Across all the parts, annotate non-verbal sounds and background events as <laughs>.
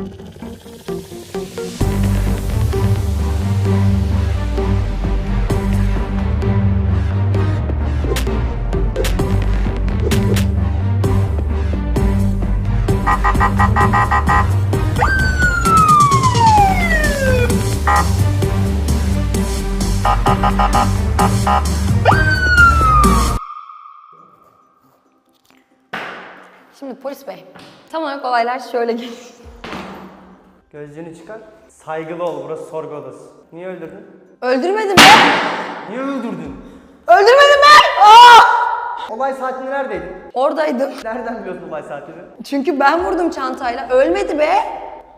Şimdi polis bey, tam olarak olaylar şöyle geliyor. Gözlüğünü çıkar. Saygılı ol. Burası sorgu odası. Niye öldürdün? Öldürmedim ben! Niye öldürdün? Öldürmedim ben! Aa! Olay saatinde neredeydin? Oradaydım. Nereden biliyorsun olay saatini? Çünkü ben vurdum çantayla. Ölmedi be!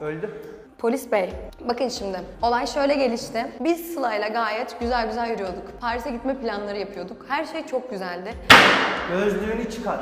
Öldü. Polis bey, bakın şimdi. Olay şöyle gelişti. Biz Sıla'yla gayet güzel güzel yürüyorduk. Paris'e gitme planları yapıyorduk. Her şey çok güzeldi. Gözlüğünü çıkar.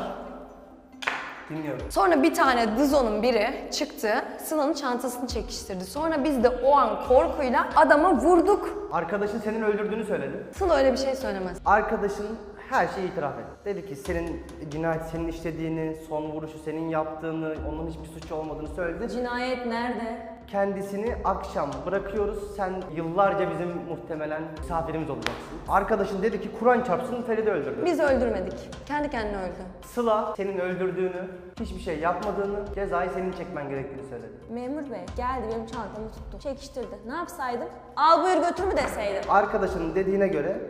Dinliyorum. Sonra bir tane Dızo'nun biri çıktı, Sıla'nın çantasını çekiştirdi. Sonra biz de o an korkuyla adama vurduk. Arkadaşın senin öldürdüğünü söyledi. Sıla öyle bir şey söylemez. Arkadaşın her şeyi itiraf etti. Dedi ki senin cinayet senin işlediğini, son vuruşu senin yaptığını, onun hiçbir suçu olmadığını söyledi. Cinayet nerede? Kendisini akşam bırakıyoruz. Sen yıllarca bizim muhtemelen misafirimiz olacaksın. Arkadaşın dedi ki Kur'an çarpsın Feride öldürdü. Biz öldürmedik. Kendi kendine öldü. Sıla senin öldürdüğünü, hiçbir şey yapmadığını, cezayı senin çekmen gerektiğini söyledi. Memur bey geldi benim çantamı tuttu. Çekiştirdi. Ne yapsaydım? Al buyur götür mü deseydim. Arkadaşının dediğine göre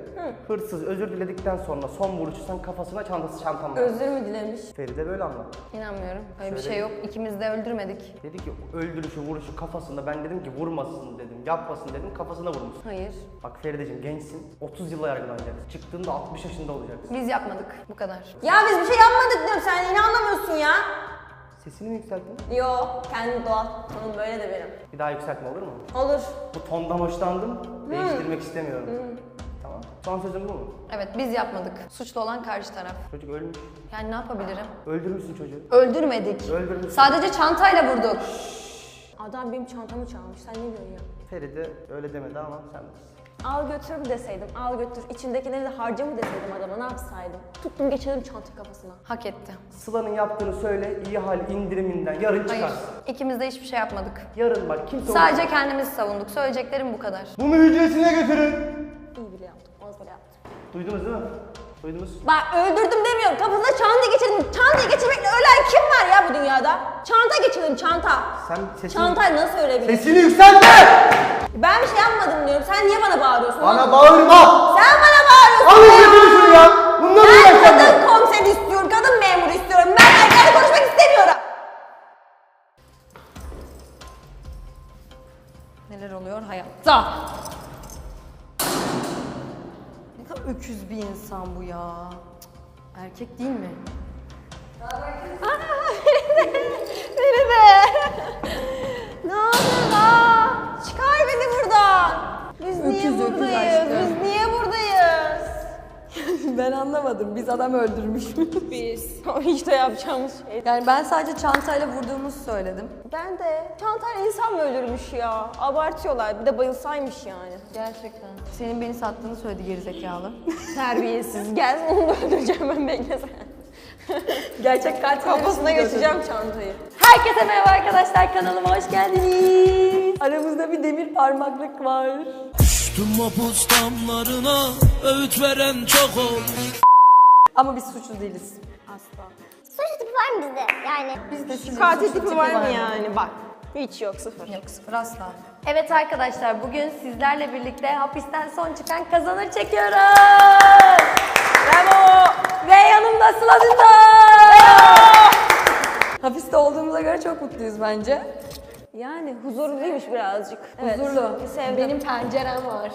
hırsız özür diledikten sonra son vuruşu sen kafasına çantası çantamla. Özür mü dilemiş? Feride böyle anlattı. İnanmıyorum. Öyle bir şey yok. İkimiz de öldürmedik. Dedi ki öldürüşü vuruşu kafasında ben dedim ki vurmasın dedim yapmasın dedim kafasına vurmuş. Hayır. Bak Feride'cim gençsin 30 yıla yargılanacaksın. Çıktığında 60 yaşında olacaksın. Biz yapmadık. Bu kadar. Ya biz bir şey yapmadık diyorum sen yine anlamıyorsun ya. Sesini mi yükselttin? Yo kendi doğal tonum böyle de benim. Bir daha yükseltme olur mu? Olur. Bu tondan hoşlandım. Değiştirmek istemiyorum. Tamam. Son sözüm bu mu? Evet biz yapmadık. Suçlu olan karşı taraf. Çocuk ölmüş. Yani ne yapabilirim? Öldürmüşsün çocuğu. Öldürmedik. Öldürmüşsün. Sadece çantayla vurduk. Adam benim çantamı çalmış. Sen ne diyorsun ya? Feride öyle demedi ama sen bilirsin. Al götür mü deseydim, al götür. İçindekileri de harca mı deseydim adama ne yapsaydım? Tuttum geçirdim çanta kafasına. Hak etti. Sıla'nın yaptığını söyle iyi hal indiriminden yarın Hayır. çıkarsın. İkimiz de hiçbir şey yapmadık. Yarın bak kimse Sadece kendimizi savunduk. Söyleyeceklerim bu kadar. Bunu hücresine götürün. İyi bile yaptım, az bile yaptım. Duydunuz değil mi? Duydunuz. Bak öldürdüm demiyorum. Kafasına çanta geçirdim. Çanta geçirmekle ölen kim var ya bu dünyada? Çanta geçirdim çanta. Sen sesini... Çantayı nasıl ölebilirsin? Sesini yükseltme! Ben bir şey yapmadım diyorum. Sen niye bana bağırıyorsun? Bana bağırma! Sen bana bağırıyorsun. Alın götürün şunu ya! Mı Ben kadın komiser istiyorum, kadın memur istiyorum. Ben erkeklerle konuşmak istemiyorum. Neler oluyor hayatta? Öküz bir insan bu ya. Erkek değil mi? <laughs> Beni de. ne olur la? Çıkar beni buradan. Biz niye Öküz, öküz buradayız? aşkım. Biz niye buradayız? <laughs> ben anlamadım. Biz adam öldürmüş <laughs> Biz. Hiç de yapacağımız şey. Yani ben sadece çantayla vurduğumuzu söyledim. Ben de. Çantayla insan mı öldürmüş ya? Abartıyorlar. Bir de bayılsaymış yani. Gerçekten. Senin beni sattığını söyledi gerizekalı. <laughs> Terbiyesiz. Gel onu da öldüreceğim ben bekle sen. Gerçek katil Kafasına geçeceğim çantayı. Herkese merhaba arkadaşlar kanalıma hoş geldiniz. Aramızda bir demir parmaklık var. Düştüm mapus damlarına Öğüt veren çok ol Ama biz suçlu değiliz. Asla. Suç tipi var mı bizde? Yani Biz de sizin Katil suçlu tipi var mı yani? Bak. Hiç yok sıfır. Yok sıfır asla. Evet arkadaşlar bugün sizlerle birlikte hapisten son çıkan kazanır çekiyoruz. Bravo. Ve yanımda Sıla Dündar. Hapiste olduğumuza göre çok mutluyuz bence. Yani huzurluymuş birazcık. Evet. Huzurlu. Sevdim. Benim pencerem var.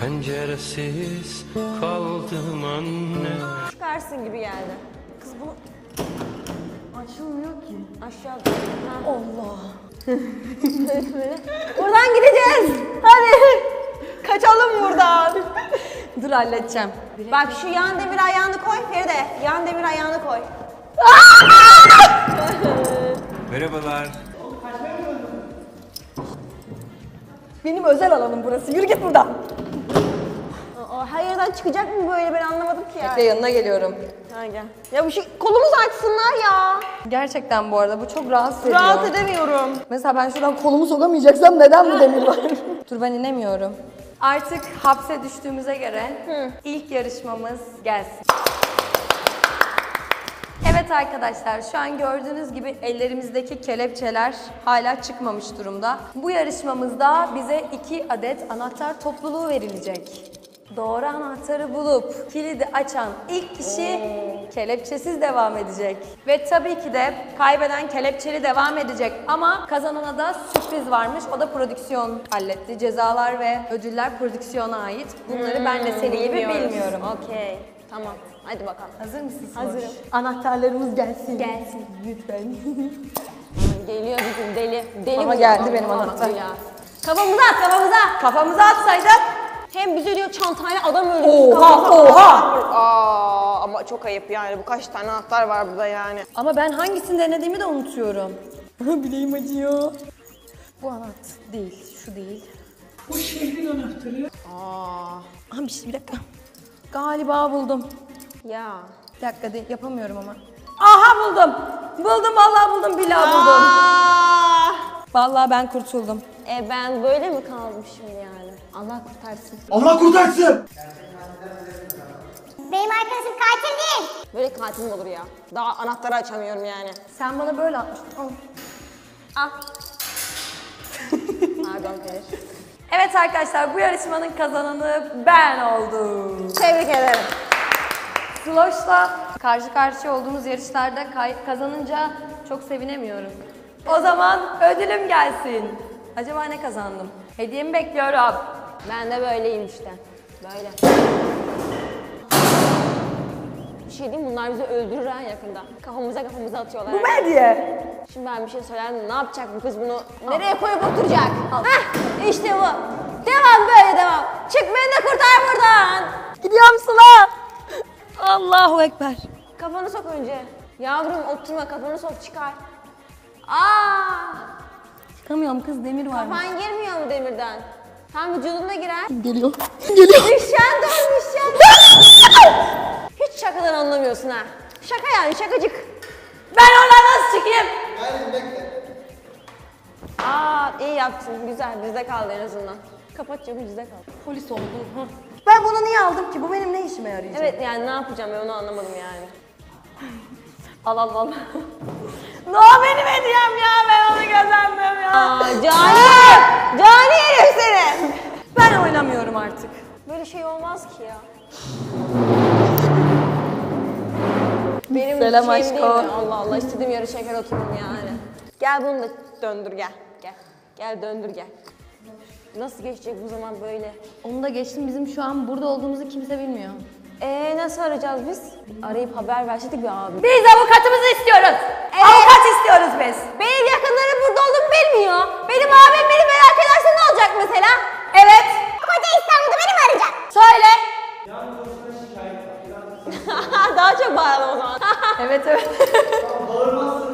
Penceresiz kaldım anne çıkarsın gibi geldi. Kız bunu Açılmıyor ki. aşağı ha. Allah. <laughs> Buradan gideceğiz. Hadi. Kaçalım buradan. Dur halledeceğim. Bak şu yan demir ayağını koy Feride. Yan demir ayağını koy. Merhabalar Benim özel alanım burası. Yürü git buradan. Aa, her yerden çıkacak mı böyle ben anlamadım ki ya. Bekle yanına geliyorum. Ha, gel. Ya bu şey kolumuzu açsınlar ya. Gerçekten bu arada bu çok rahatsız ediyor. Rahat edemiyorum. Mesela ben şuradan kolumu sokamayacaksam neden bu demir var? <laughs> Dur ben inemiyorum. Artık hapse düştüğümüze göre ilk yarışmamız gelsin. Evet arkadaşlar şu an gördüğünüz gibi ellerimizdeki kelepçeler hala çıkmamış durumda. Bu yarışmamızda bize iki adet anahtar topluluğu verilecek. Doğru anahtarı bulup kilidi açan ilk kişi kelepçesiz devam edecek. Ve tabii ki de kaybeden kelepçeli devam edecek ama kazanana da sürpriz varmış. O da prodüksiyon halletti. Cezalar ve ödüller prodüksiyona ait. Bunları ben de senin gibi bilmiyorum. Okey. Tamam. Hadi bakalım. Hazır mısın? Hazırım. Anahtarlarımız gelsin. Gelsin. Lütfen. <laughs> Geliyor bizim deli. Deli Ama bu. geldi benim Aman anahtar. Ya. Kafamıza at kafamıza. Kafamıza atsaydın. Hem bize diyor çantayla adam öldürdü. Oha oha. Aa ama çok ayıp yani. Bu kaç tane anahtar var burada yani. Ama ben hangisini denediğimi de unutuyorum. <laughs> Bileğim acıyor. Bu anahtar değil, şu değil. Bu şehrin anahtarı. Aa. Aha bir, şey, bir dakika. Galiba buldum. Ya. Bir dakika de, yapamıyorum ama. Aha buldum. Buldum vallahi buldum billahi buldum. Aa. Vallahi ben kurtuldum. E ben böyle mi kalmışım yani? Allah kurtarsın. Allah kurtarsın. Benim arkadaşım katil değil. Böyle katil mi olur ya? Daha anahtarı açamıyorum yani. Sen bana böyle atmıştın. Al. Al. <laughs> Pardon Ferir. Evet arkadaşlar bu yarışmanın kazananı ben oldum. Tebrik ederim. Sloş'la karşı karşıya olduğumuz yarışlarda kazanınca çok sevinemiyorum. O zaman ödülüm gelsin. Acaba ne kazandım? Hediyemi bekliyorum. Ben de böyleyim işte. Böyle. Bir şey diyeyim bunlar bizi öldürür ha yakında. Kafamıza kafamıza atıyorlar. Bu ne? Şimdi ben bir şey söylerim. Ne yapacak bu kız bunu? Nereye koyup oturacak? Heh, işte bu. Devam böyle devam. Çık beni de kurtar buradan. Gidiyorum Sıla. Allahu Ekber. Kafanı sok önce. Yavrum oturma kafanı sok çıkar. Aa! Çıkamıyorum kız demir var. Kafan girmiyor mu demirden? Tam vücuduna girer. Geliyor. <laughs> Geliyor. Düşen dur. <laughs> Hiç şakadan anlamıyorsun ha. Şaka yani şakacık. Ben oradan nasıl çıkayım? Aa iyi yaptın güzel bizde kaldı en azından. Kapat camı bizde kaldı. Polis oldum. Hı. Ben bunu niye aldım ki? Bu benim ne işime yarayacak? Evet yani ne yapacağım ben onu anlamadım yani. <laughs> Al al al. <laughs> ne o benim hediyem ya? Ben onu kazandım ya. Aa cani! Cani herif seni! Ben oynamıyorum artık. Böyle şey olmaz ki ya. <laughs> Benim Selam mi? Allah Allah istediğim yere şeker otururum yani. Gel bunu da döndür gel. Gel. Gel döndür gel. Nasıl geçecek bu zaman böyle? Onu da geçtim. Bizim şu an burada olduğumuzu kimse bilmiyor. Ee nasıl arayacağız biz? Arayıp haber verseydik bir abi. Biz avukatımızı istiyoruz. Avukat istiyoruz biz. Benim yakınlarım burada olduğumu bilmiyor. Benim abim beni merak ederse ne olacak mesela? Evet. Koca İstanbul'da beni mi arayacak? Söyle. <laughs> Daha çok bağıralım o zaman. Evet evet. <laughs> <laughs> Kurallara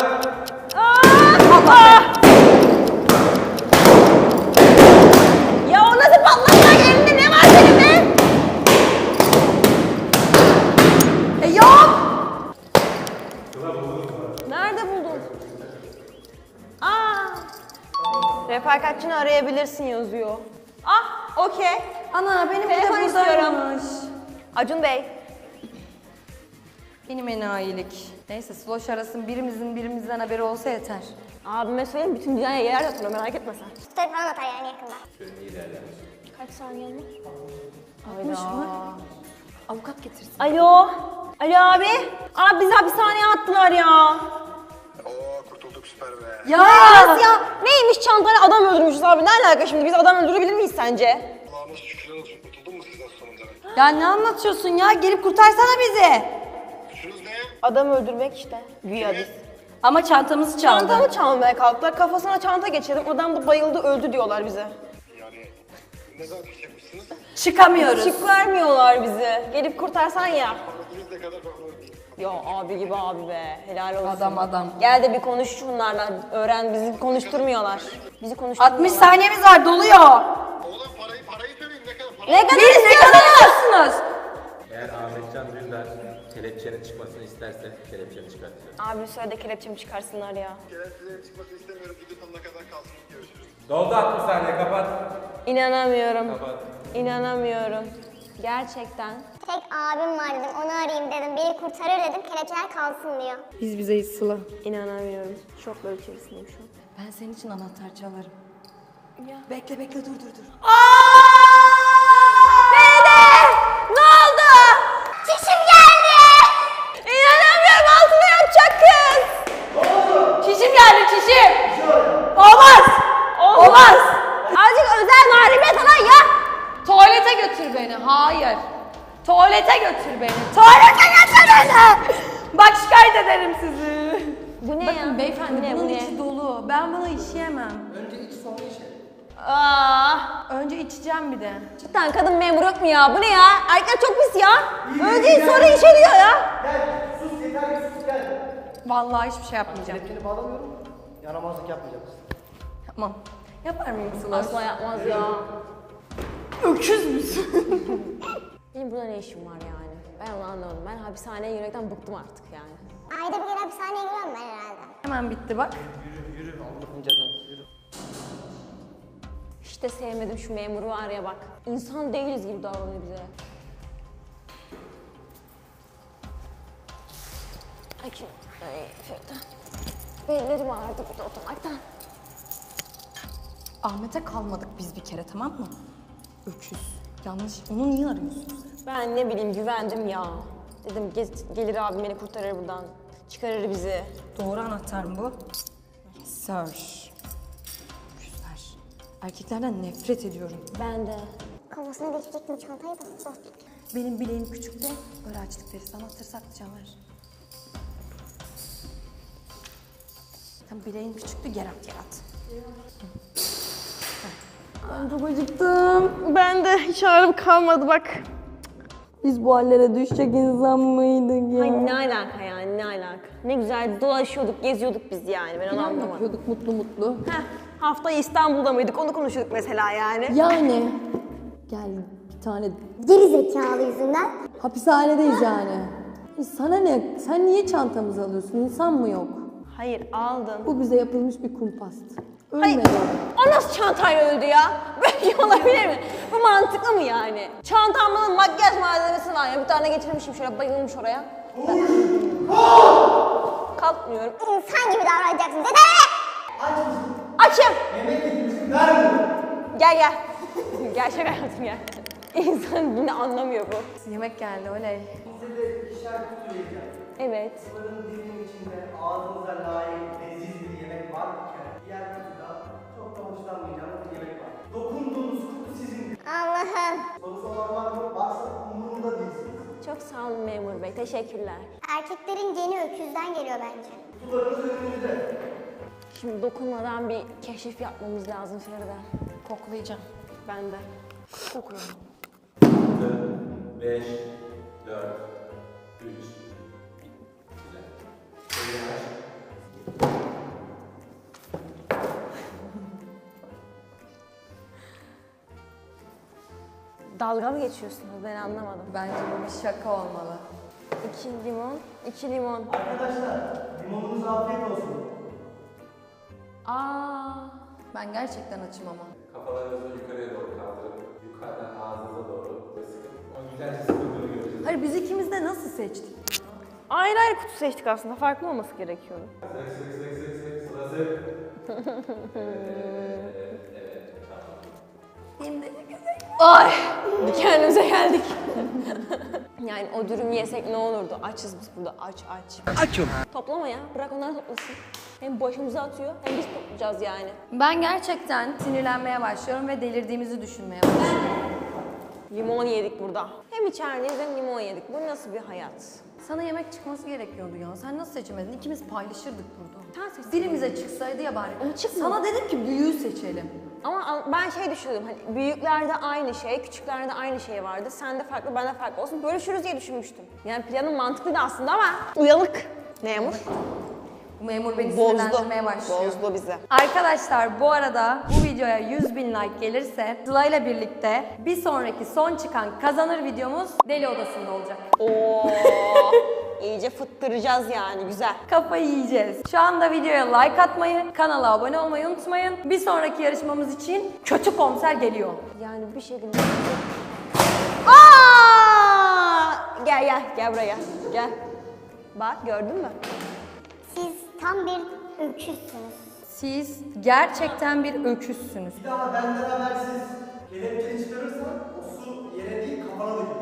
Refakatçini arayabilirsin yazıyor. Ah, okey. Ana benim bir de Telefon istiyorum. buradaymış. Acun Bey. Benim enayilik. Neyse sloş arasın birimizin birimizden haberi olsa yeter. Abime söyleyeyim bütün dünyaya yer atıyor merak etme sen. Story falan atar yani yakında. Kaç saniye mi? 60 mı? Avukat getirsin. Alo. Alo abi. Abi bizi hapishaneye attılar ya. Oo kurtulduk süper be. Ya! Nasıl ya? Neymiş çantayla adam öldürmüşüz abi. Ne alaka şimdi? Biz adam öldürebilir miyiz sence? Allah'ımız şükürler olsun. Ya ne anlatıyorsun ya? Gelip kurtarsana bizi. Şunuz ne? Adam öldürmek işte. Güya biz. Ama çantamızı çaldı. Çantamı çalmaya kalktılar. Kafasına çanta geçirdim. Adam da bayıldı öldü diyorlar bize. Yani ne zaman çıkacakmışsınız? Çıkamıyoruz. Şık vermiyorlar bizi. Gelip kurtarsan ya. Paranız ne kadar. Ya abi gibi abi be. Helal olsun. Adam adam. Gel de bir konuş şunlarla. Öğren bizi konuşturmuyorlar. Bizi konuşturmuyorlar. 60 saniyemiz var doluyor. Oğlum parayı parayı söyleyin ne kadar para? Ne kadar Biz ne kadar alıyorsunuz? Eğer Ahmetcan Dündar kelepçenin çıkmasını isterse kelepçeni çıkartacak. Abi söyle de kelepçemi çıkarsınlar ya. Kelepçelerin çıkmasını istemiyorum. Gidip sonuna kadar kalsın. Görüşürüz. Doldu 60 saniye kapat. İnanamıyorum. Kapat. İnanamıyorum. Gerçekten. Tek abim var dedim onu arayayım dedim. Beni kurtarır dedim kelepçeler kalsın diyor. Biz bizeyiz Sıla. İnanamıyorum. Şoklar içerisindeyim şu an. Ben senin için anahtar çalarım. Ya. Bekle bekle dur dur dur. Ne oldu? Çişim geldi. İnanamıyorum altına yapacak kız. Çişim geldi çişim. Olmaz. Olmaz. Azıcık özel marifet alay ya. Tuvalete götür beni. Hayır. Tuvalete götür beni. Tuvalete götür beni. Bak şikayet ederim sizi. Bu ne Bakın ya? beyefendi Bu ne, bunun bu ne? içi dolu. Ben bunu işeyemem. Aa, Önce içeceğim bir de. cidden kadın memur yok mu ya? Bu ne ya? Erkekler çok pis ya. Önce sonra işeliyor ya. Gel sus yeter ki sus gel. Vallahi hiçbir şey yapmayacağım. Kelepçeni bağlamıyorum. Yaramazlık yapmayacaksın. Yapmam. Yapar mıyım Sıla? Asla yapmaz ya. Öküz müsün? <laughs> Benim burada ne işim var yani? Ben onu anlamadım. Ben hapishaneye girmekten bıktım artık yani. Ayda bir kere hapishaneye giriyorum ben herhalde. Hemen bitti bak. Yürü yürü Allah'ın cezanı yürü. Hiç de sevmedim şu memuru var ya bak. İnsan değiliz gibi davranıyor bize. Ay kim? Ay. Bellerim ağrıdı burada oturmaktan. Ahmet'e kalmadık biz bir kere tamam mı? Öküz. Yanlış. Onu niye arıyorsun sen? Ben ne bileyim güvendim ya. Dedim "Ge- gelir abim beni kurtarır buradan. Çıkarır bizi. Doğru anahtar mı bu? Sir. Öküzler. Erkeklerden nefret ediyorum. Ben de. Kafasına geçecektim çantayı da zor. Benim bileğim küçük de böyle açlık deriz. Anahtarı saklayacağım ver. Tam bileğin küçüktü gel at gel at. Ben çok acıktım. Ben de hiç ağrım kalmadı bak. Biz bu hallere düşecek insan mıydık ya? Ay ne alaka yani ne alaka? Ne güzel dolaşıyorduk, geziyorduk biz yani ben onu anlamadım. yapıyorduk mutlu mutlu. Heh, haftaya İstanbul'da mıydık onu konuşuyorduk mesela yani. Yani gel bir tane Geri zekalı yüzünden. hapishanedeyiz yani. Sana ne? Sen niye çantamızı alıyorsun? İnsan mı yok? Hayır aldın. Bu bize yapılmış bir kumpastı. Hayır. Ölmedi. O nasıl çantayla öldü ya? Böyle şey olabilir mi? Bu mantıklı mı yani? Çantamda makyaj malzemesi var ya. Bir tane getirmişim şöyle bayılmış oraya. Kalkmıyorum. İnsan gibi davranacaksın. Dede! Açım. Yemek getirmişsin Gel gel. <laughs> gel şaka yaptım gel. İnsan yine anlamıyor bu. Yemek geldi oley. Size de işaret söyleyeceğim. Evet. Bunların dilinin içinde ağzınıza layık leziz bir yemek varken diğer kutuda çok da hoşlanmayacağınız bir yemek var. Dokunduğunuz kutu sizin. Allah'ım. Sorusu olan var mı? Varsa umurumda değilsiniz. Çok sağ olun memur bey. Teşekkürler. Erkeklerin geni öküzden geliyor bence. Kutularınız önünüzde. Şimdi dokunmadan bir keşif yapmamız lazım Feride. Koklayacağım. Ben de. Kokuyorum. 5, 4, 3, Dalga mı geçiyorsunuz? Ben anlamadım. Bence bu bir şaka olmalı. İki limon, iki limon. Arkadaşlar limonunuz afiyet olsun. Aa, Ben gerçekten açım ama. Kafalarınızı yukarıya doğru kaldırıp yukarıdan ağzınıza doğru ve sıkın. O güzelce sıkıldığını göreceğiz. Hayır biz ikimiz de nasıl seçtik? Ayrı ayrı kutu seçtik aslında. Farklı olması gerekiyordu. Sık sık sık sık sık sıra sık. Ay! Kendimize geldik. yani o dürüm yesek ne olurdu? Açız biz burada. Aç aç. Açım. Toplama ya. Bırak onlar toplasın. Hem başımıza atıyor hem biz toplayacağız yani. Ben gerçekten sinirlenmeye başlıyorum ve delirdiğimizi düşünmeye başlıyorum. Limon yedik burada. Hem hem içerideyiz hem limon yedik. Bu nasıl bir hayat? Sana yemek çıkması gerekiyordu ya. Sen nasıl seçemedin? İkimiz paylaşırdık burada. Sen seçtin. Birimize çıksaydı ya bari. Ama çıkmadı. Sana dedim ki büyüğü seçelim. Ama ben şey düşünüyordum hani büyüklerde aynı şey, küçüklerde aynı şey vardı. Sende farklı, bende farklı olsun. Bölüşürüz diye düşünmüştüm. Yani planın mantıklıydı aslında ama uyanık. Memur. Bu memur beni Bozdu. sinirlendirmeye başlıyor. Bozdu bizi. Arkadaşlar bu arada bu videoya 100 bin like gelirse Sıla ile birlikte bir sonraki son çıkan kazanır videomuz Deli Odası'nda olacak. Oo, <laughs> iyice fıttıracağız yani güzel. Kafayı yiyeceğiz. Şu anda videoya like atmayı, kanala abone olmayı unutmayın. Bir sonraki yarışmamız için kötü komiser geliyor. Yani bir şekilde... Aa! Gel gel gel buraya gel. Bak gördün mü? Tam bir öküzsünüz. Siz gerçekten bir öküzsünüz. Bir daha benden habersiz kelepçeni çıkarırsan o su yere değil kafana dökülür.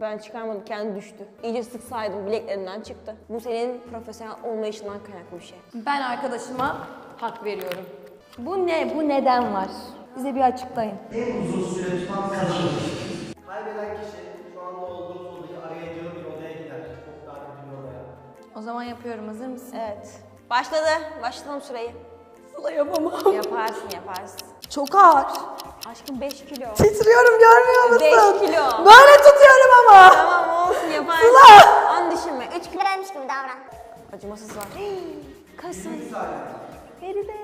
Ben çıkarmadım kendi düştü. İyice sıksaydım bileklerimden çıktı. Bu senin profesyonel olmayışından kaynaklı bir şey. Ben arkadaşıma hak veriyorum. Bu ne? Bu neden var? Bize bir açıklayın. En uzun süre tutan sarışın. Kaybeden kişi şu anda olduğumuz odayı arayacağı bir odaya gider. Çok daha kötü bir odaya. O zaman yapıyorum. Hazır mısın? Evet. Başladı. Başlatalım süreyi. Sıla yapamam. Yaparsın yaparsın. Çok ağır. Aşkım 5 kilo. Titriyorum görmüyor musun? 5 kilo. Böyle tutuyorum ama. Tamam olsun yaparsın. Sıla! An düşünme. 3 kilo. Kırılmış gibi davran. Acımasız var. Kaç saniye? Feride.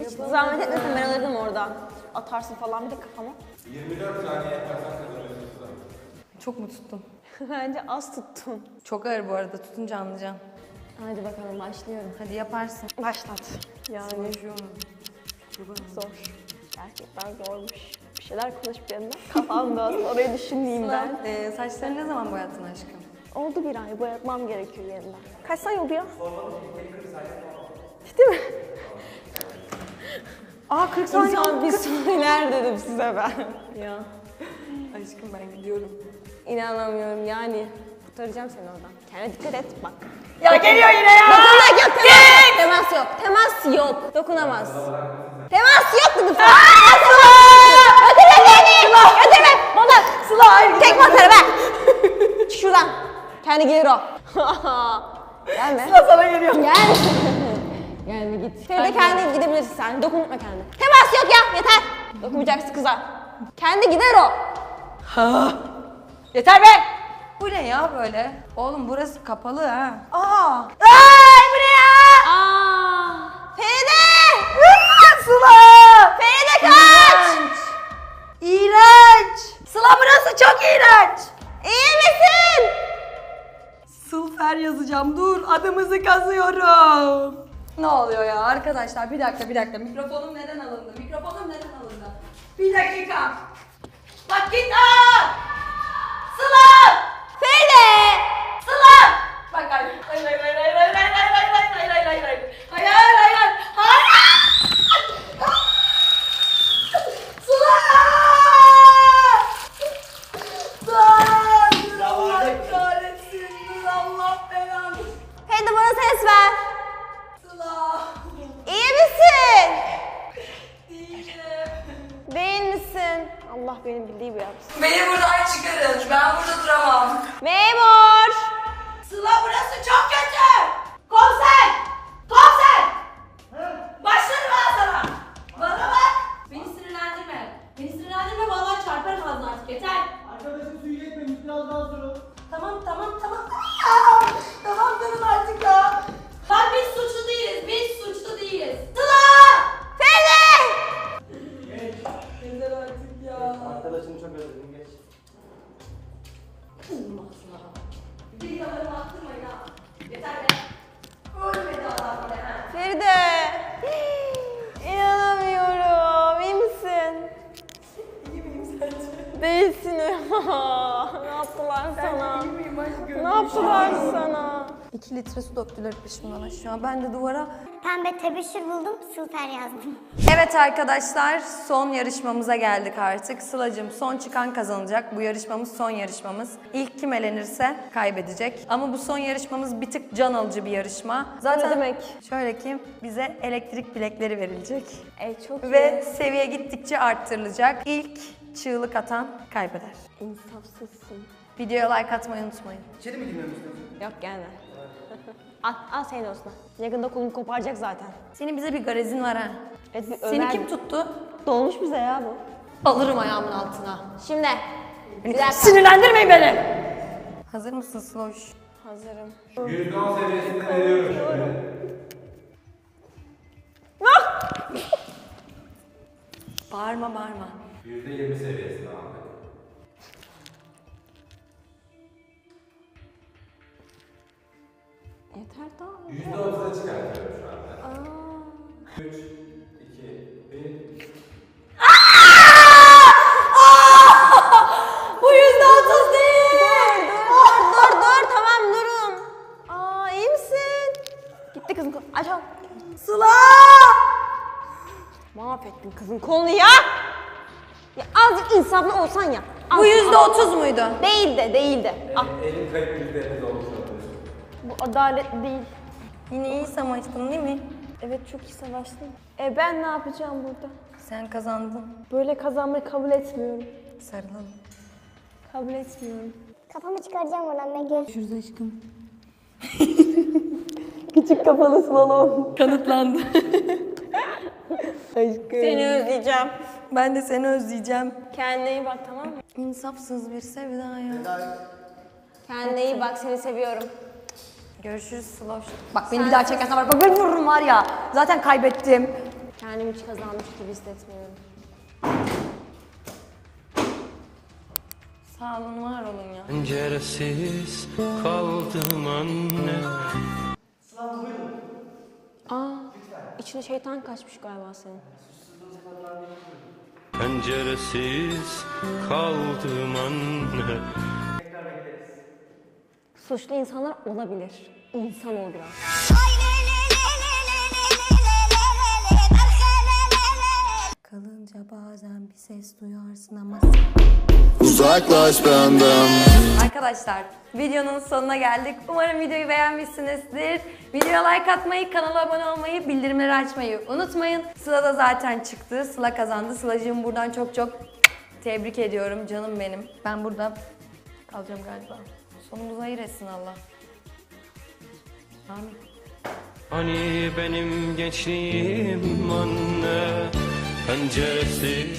Hiç zahmet etmesin ben alırdım oradan. Atarsın falan bir de kafama. 24 saniye yaparsan kazanıyorsun. Çok mu tuttum? <laughs> Bence az tuttun. Çok ağır bu arada. Tutunca anlayacaksın. Hadi bakalım başlıyorum. Hadi yaparsın. Başlat. Yani zor. Gerçekten zormuş. Bir şeyler konuş bir yandan. Kafam dağılsın. <laughs> Orayı düşünmeyeyim ben. e, saçlarını ne zaman boyattın aşkım? Oldu bir ay. Boyatmam gerekiyor yeniden. Kaç saniye oldu ya? Ciddi mi? <laughs> Aa 40 saniye İnsan bir söyler dedim size ben. ya. Aşkım ben gidiyorum. İnanamıyorum yani. Kurtaracağım seni oradan. Kendine dikkat et bak. Ya geliyor yine ya. Dokunmak yok. Temas, temas yok. Temas yok. Dokunamaz. Temas yok dedim sana. Sıla! Götürme beni. Götürme. Bana. Sıla hayır. Tekme atarım be. Çık şuradan. Kendi gelir o. <laughs> Gelme. Sıla sana geliyor. Gel. Gelme git. Feride kendi gidebilirsin sen. Dokunma kendine. Temas yok ya. Yeter. Dokunmayacaksın kıza. Kendi gider o. Yeter be. Bu ne ya böyle? Oğlum burası kapalı ha. Aa. Ay bu ne ya? Aa. Feride. Sıla. Feride kaç. İğrenç. İğrenç. Sıla burası çok iğrenç. İyi misin? Sılfer yazacağım. Dur adımızı kazıyorum. Ne oluyor ya arkadaşlar? Bir dakika bir dakika. Mikrofonum neden alındı? Mikrofonum neden alındı? Bir dakika. Bak git aa! Sıla! Feride. Sıla! Bak hayır hayır hayır hayır hayır hayır hayır hayır hayır hayır hayır hayır hayır hayır Çok özledim geç. Videolarımı attırmayın ha. Yeter be. Ölmedi adam bile ha. Feride. İnanamıyorum. İyi misin? İyi miyim sence? Değilsin. <laughs> ne yaptılar sana? İyi miyim aşkım? Ne yaptılar sana? 2 litre su döktüler peşimden aşağı. Ben de duvara Pembe tebeşir buldum, süper yazdım. Evet arkadaşlar son yarışmamıza geldik artık. Sıla'cığım son çıkan kazanacak. Bu yarışmamız son yarışmamız. İlk kim elenirse kaybedecek. Ama bu son yarışmamız bir tık can alıcı bir yarışma. Zaten Ne demek? şöyle ki bize elektrik bilekleri verilecek. E çok Ve seviye gittikçe arttırılacak. İlk çığlık atan kaybeder. insafsızsın. Videoya like atmayı unutmayın. İçeri mi girmemi istiyorsun? Yok gelme. Al, al senin olsun. Yakında kolunu koparacak zaten. Senin bize bir garezin var ha. Evet, bir Seni Ömer- kim tuttu? Dolmuş bize ya bu. Alırım ayağımın altına. Şimdi. Bir dakika. Sinirlendirmeyin beni. Hazır mısın Sloş? Hazırım. %10 seviyesinde veriyorum şimdi. Bağırma bağırma. %20 seviyesinde aldık. Yeter daha. %30'a çıkartıyorum şu anda. 3, 2, 1. Bu yüzde otuz değil. Dur dur dur tamam durun. Aa iyi misin? Gitti kızın. Aç al. Sıla! Mahvettin kızın kolunu ya. Ya azıcık insaflı olsan ya. Bu yüzde otuz muydu? Değil de değil de. Ah, Elim kayıp olabilir. Bu adalet değil. Yine iyi savaştın değil mi? Evet çok iyi savaştın. E ben ne yapacağım burada? Sen kazandın. Böyle kazanmayı kabul etmiyorum. Sarılalım. Kabul etmiyorum. Kafamı çıkaracağım buradan ben gör. <laughs> Küçük kafalı slalom. Kanıtlandı. Seni özleyeceğim. ben de seni özleyeceğim. Kendine iyi bak tamam mı? İnsafsız bir sevdaya. Kendine iyi bak seni seviyorum. Görüşürüz Sloş. Bak beni bir daha çekersen var. Bak ben vururum var ya. Zaten kaybettim. Kendimi hiç kazanmış gibi hissetmiyorum. Sağ olun var olun ya. Penceresiz kaldım anne Sıla buyurun. Aa, içine şeytan kaçmış galiba senin. Penceresiz kaldım anne Suçlu insanlar olabilir. İnsan ol biraz. Kalınca bazen bir ses duyarsın ama... Uzaklaş benden Arkadaşlar videonun sonuna geldik. Umarım videoyu beğenmişsinizdir. Videoya like atmayı, kanala abone olmayı, bildirimleri açmayı unutmayın. Sıla da zaten çıktı. Sıla kazandı. Sıla'cığım buradan çok çok tebrik ediyorum canım benim. Ben burada kalacağım galiba. Sonumuzu hayır etsin Allah. Amin. Hani benim gençliğim anne Penceresiz